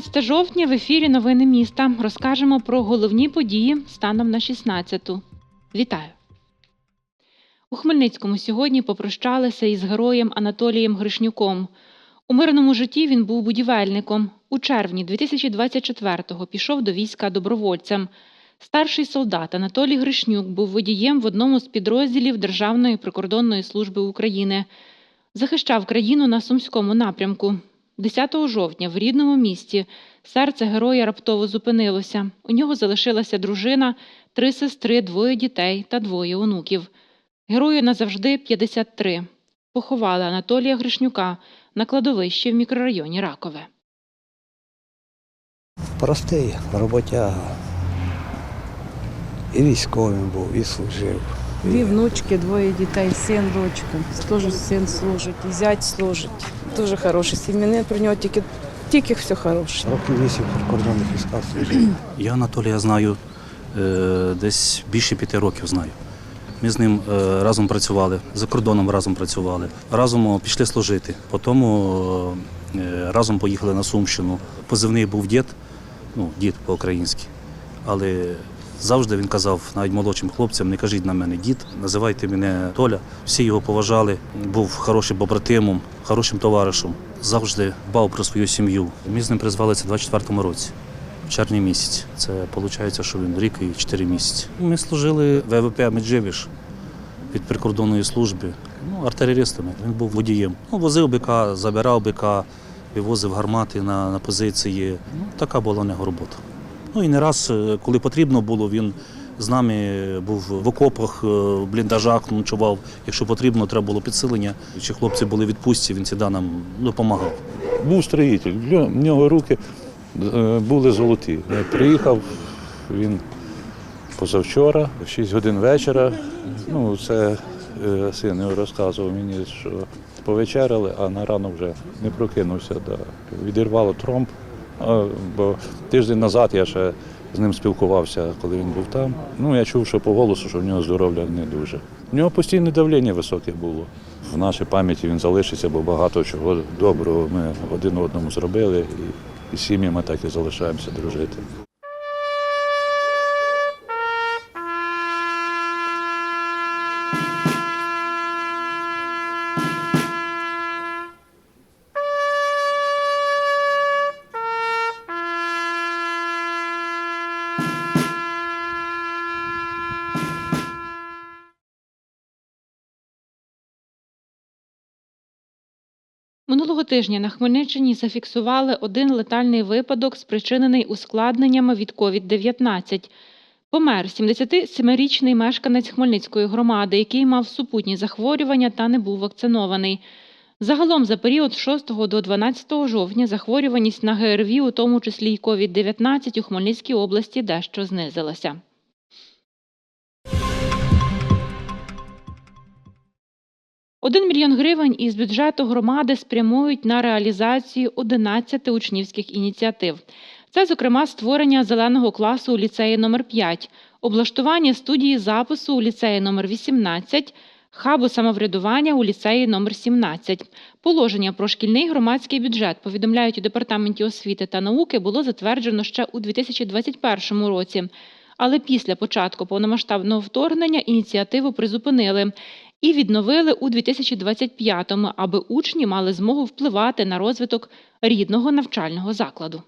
14 жовтня в ефірі Новини міста. Розкажемо про головні події станом на 16-ту. Вітаю! У Хмельницькому сьогодні попрощалися із героєм Анатолієм Гришнюком. У мирному житті він був будівельником. У червні 2024-го пішов до війська добровольцем. Старший солдат Анатолій Гришнюк був водієм в одному з підрозділів Державної прикордонної служби України. Захищав країну на Сумському напрямку. 10 жовтня в рідному місті серце героя раптово зупинилося. У нього залишилася дружина, три сестри, двоє дітей та двоє онуків. Герою назавжди 53. Поховали Анатолія Гришнюка на кладовищі в мікрорайоні Ракове. Простий роботяга. І військовим був, і служив. Дві внучки, двоє дітей, син, дочка. Теж син служить, і зять служить. Дуже хороший сім'янин, про нього тільки, тільки все хороше. Років вісім прикордонних військах. Я Анатолія знаю е, десь більше п'яти років знаю. Ми з ним е, разом працювали, за кордоном разом працювали, разом пішли служити. Потім е, разом поїхали на Сумщину. Позивний був дід, ну, дід по-українськи. Але завжди він казав навіть молодшим хлопцям, не кажіть на мене дід, називайте мене Толя. Всі його поважали, був хорошим побратимом, хорошим товаришем, завжди дбав про свою сім'ю. Ми з ним призвалися у 24-му році. В червні місяці. Це виходить, що він рік і 4 місяці. Ми служили в ВВП Меджибіж від прикордонної служби. Ну, артилерістами. Він був водієм. Ну, возив бика, забирав бика, вивозив гармати на, на позиції. Ну, така була у нього робота. Ну і не раз, е, коли потрібно було, він з нами був в окопах, е, в бліндажах ночував. Якщо потрібно, треба було підсилення. Чи хлопці були відпустці, він завжди нам допомагав. був строїтель. В нього руки е, були золоті. Приїхав, він позавчора, в 6 годин вечора. Ну, це е, син його розказував мені, що повечеряли, а на рано вже не прокинувся. Да. Відірвало тромб. Бо тиждень назад я ще з ним спілкувався, коли він був там. Ну, я чув, що по голосу, що в нього здоров'я не дуже. У нього постійне давлення високе було. В нашій пам'яті він залишиться, бо багато чого доброго ми один одному зробили, і, і сім'ями так і залишаємося дружити. Минулого тижня на Хмельниччині зафіксували один летальний випадок, спричинений ускладненнями від COVID-19. Помер 77-річний мешканець Хмельницької громади, який мав супутні захворювання та не був вакцинований. Загалом за період з 6 до 12 жовтня захворюваність на ГРВІ, у тому числі й COVID-19, у Хмельницькій області дещо знизилася. Один мільйон гривень із бюджету громади спрямують на реалізацію 11 учнівських ініціатив. Це, зокрема, створення зеленого класу у ліцеї номер 5 облаштування студії запису у ліцеї номер 18 хабу самоврядування у ліцеї номер 17 Положення про шкільний громадський бюджет, повідомляють у Департаменті освіти та науки, було затверджено ще у 2021 році. Але після початку повномасштабного вторгнення ініціативу призупинили і відновили у 2025-му, аби учні мали змогу впливати на розвиток рідного навчального закладу.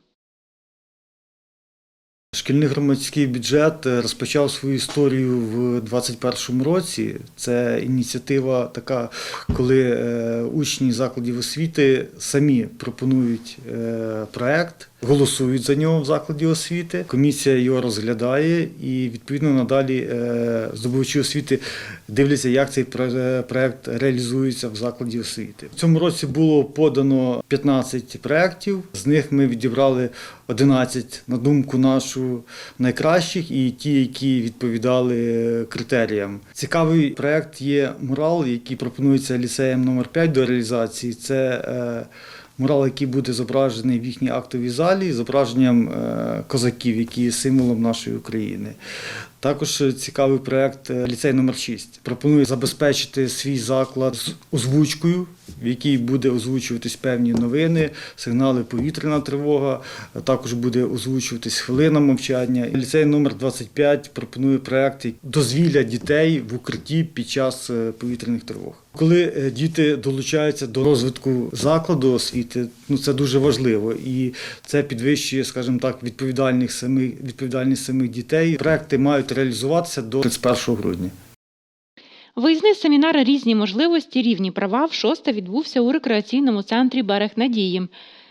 Шкільний громадський бюджет е, розпочав свою історію в 2021 році. Це ініціатива така, коли е, учні закладів освіти самі пропонують е, проект, голосують за нього в закладі освіти. Комісія його розглядає і відповідно надалі е, здобувачі освіти дивляться, як цей пре- проект реалізується в закладі освіти. В цьому році було подано 15 проєктів, з них ми відібрали 11, на думку нашу, найкращих і ті, які відповідали е, критеріям. Цікавий проєкт є мурал, який пропонується ліцеєм номер 5 до реалізації. Це е, мурал, який буде зображений в їхній актовій залі, зображенням е, козаків, які є символом нашої України. Також е, цікавий проект е, ліцей номер 6 Пропонує забезпечити свій заклад з озвучкою, в якій буде озвучуватись певні новини, сигнали повітряна тривога. Також буде озвучуватись хвилина мовчання. Ліцей номер 25 пропонує проект дозвілля дітей в укритті під час е, повітряних тривог. Коли е, діти долучаються до розвитку закладу освіти, ну це дуже важливо, і це підвищує, скажімо так, відповідальних самих відповідальність самих дітей. Проекти мають реалізуватися до 31 грудня. Виїзний семінар Різні можливості, рівні права в шосте відбувся у рекреаційному центрі Берег Надії.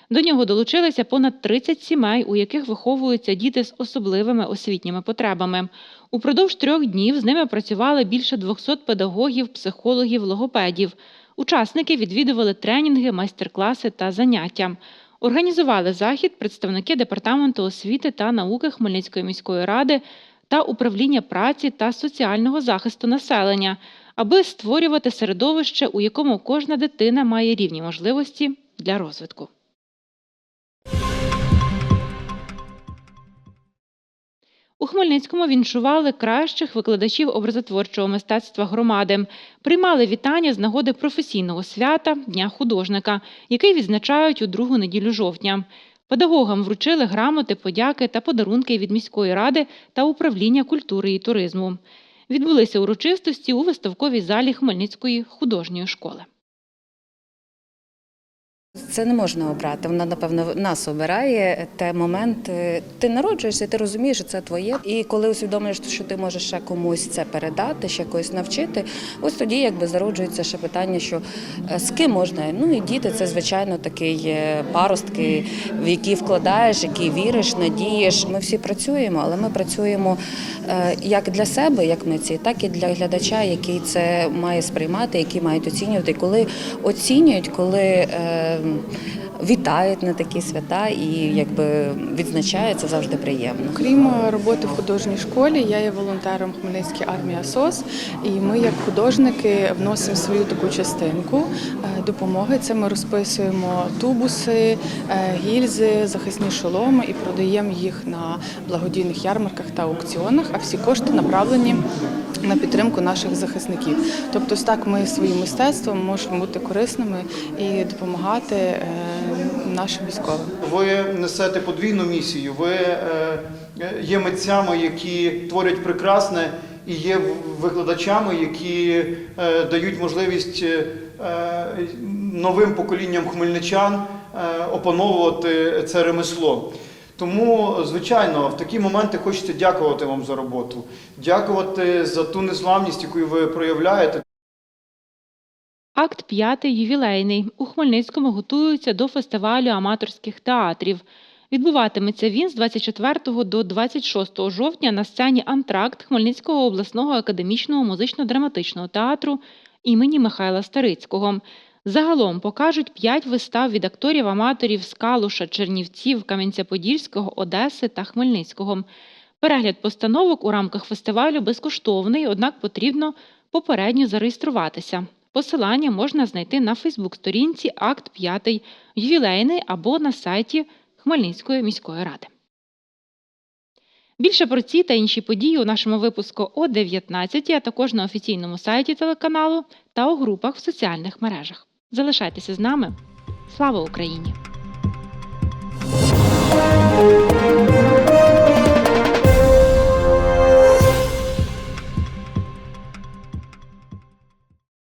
До нього долучилися понад 30 сімей, у яких виховуються діти з особливими освітніми потребами. Упродовж трьох днів з ними працювали більше 200 педагогів, психологів, логопедів. Учасники відвідували тренінги, майстер-класи та заняття. Організували захід представники департаменту освіти та науки Хмельницької міської ради та управління праці та соціального захисту населення, аби створювати середовище, у якому кожна дитина має рівні можливості для розвитку. У Хмельницькому віншували кращих викладачів образотворчого мистецтва громади. Приймали вітання з нагоди професійного свята Дня художника, який відзначають у другу неділю жовтня. Педагогам вручили грамоти, подяки та подарунки від міської ради та управління культури і туризму. Відбулися урочистості у виставковій залі Хмельницької художньої школи. Це не можна обрати. Вона, напевно, нас обирає те момент. е, Ти народжуєшся, ти розумієш, що це твоє. І коли усвідомлюєш, що ти можеш ще комусь це передати, ще когось навчити, ось тоді якби зароджується ще питання, що е, з ким можна. Ну і діти це звичайно такий е, паростки, в які вкладаєш, які віриш, надієш. Ми всі працюємо, але ми працюємо як для себе, як митці, так і для глядача, який це має сприймати, який мають оцінювати. І Коли оцінюють, коли вітають на такі свята і якби відзначають, це завжди приємно. Крім роботи в художній школі, я є волонтером Хмельницької армії СОС, і ми, як художники, вносимо свою таку частинку е, допомоги. Це ми розписуємо тубуси, е, гільзи, захисні шоломи і продаємо їх на благодійних ярмарках та аукціонах. А всі кошти направлені на підтримку наших захисників. Тобто, так ми своїм мистецтвом можемо бути корисними і допомагати е, нашим військовим. Ви несете подвійну місію. Ви е, є митцями, які творять прекрасне, і є викладачами, які е, дають можливість е, новим поколінням хмельничан е, опановувати це ремесло. Тому, звичайно, в такі моменти хочеться дякувати вам за роботу, дякувати за ту незламність, яку ви проявляєте. Акт п'ятий ювілейний. У Хмельницькому готуються до фестивалю аматорських театрів. Відбуватиметься він з 24 до 26 жовтня на сцені Антракт Хмельницького обласного академічного музично-драматичного театру імені Михайла Старицького. Загалом покажуть п'ять вистав від акторів-аматорів з Калуша, Чернівців, Кам'янця-Подільського, Одеси та Хмельницького. Перегляд постановок у рамках фестивалю безкоштовний, однак потрібно попередньо зареєструватися. Посилання можна знайти на Фейсбук-сторінці Акт 5 ювілейний або на сайті Хмельницької міської ради. Більше про ці та інші події у нашому випуску о 19, а також на офіційному сайті телеканалу та у групах в соціальних мережах. Залишайтеся з нами. Слава Україні!